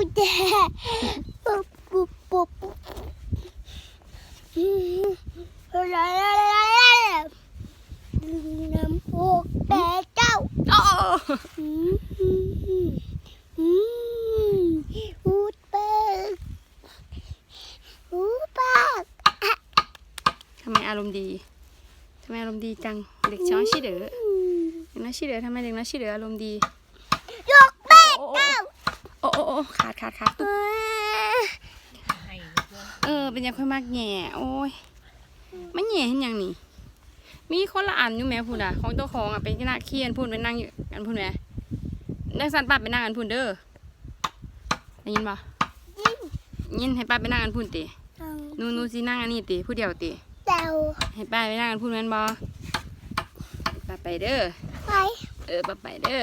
ปุ๊บแจ๊ปุ๊บปุ๊บปุ๊บปุ๊บอืมลาลาลาลาน้ำอกแม่เจ้าโอ้อืมอืมอืมอูดเปิกอูดปากทำไมอารมณ์ดี ทำไมอารมณ์ดีจัง เด็กช้องชิเด๋อเด็กน้อยชิเด๋อทำไมเด็กน้อยชิเด๋ออารมณ์ดียกแม่เจ้า โอ้โอ้โอ้ ขาดขาดขาดเออเออ เป็นยังค่อยมากแหง่โอ้ยมันแหง่เห็นยังนี่ มีคนละอันอยู่แหม่พูดอะของเจ้าของอะเป็นหน้าเคียนพูดไปนั่งอยู่กันพูดแหม่นักสันป้าไปนั่งกันพูดเด้อได้ยินปะยินให้ป้าไปนั่งกันพูดติหนูหนูสินั่งอันนี้ติผู้เดียวติเจ้าให้ป้าไปนั่งกันพูดแม่นบ่ป้าไปเด้อไปเออป้าไปเด้อ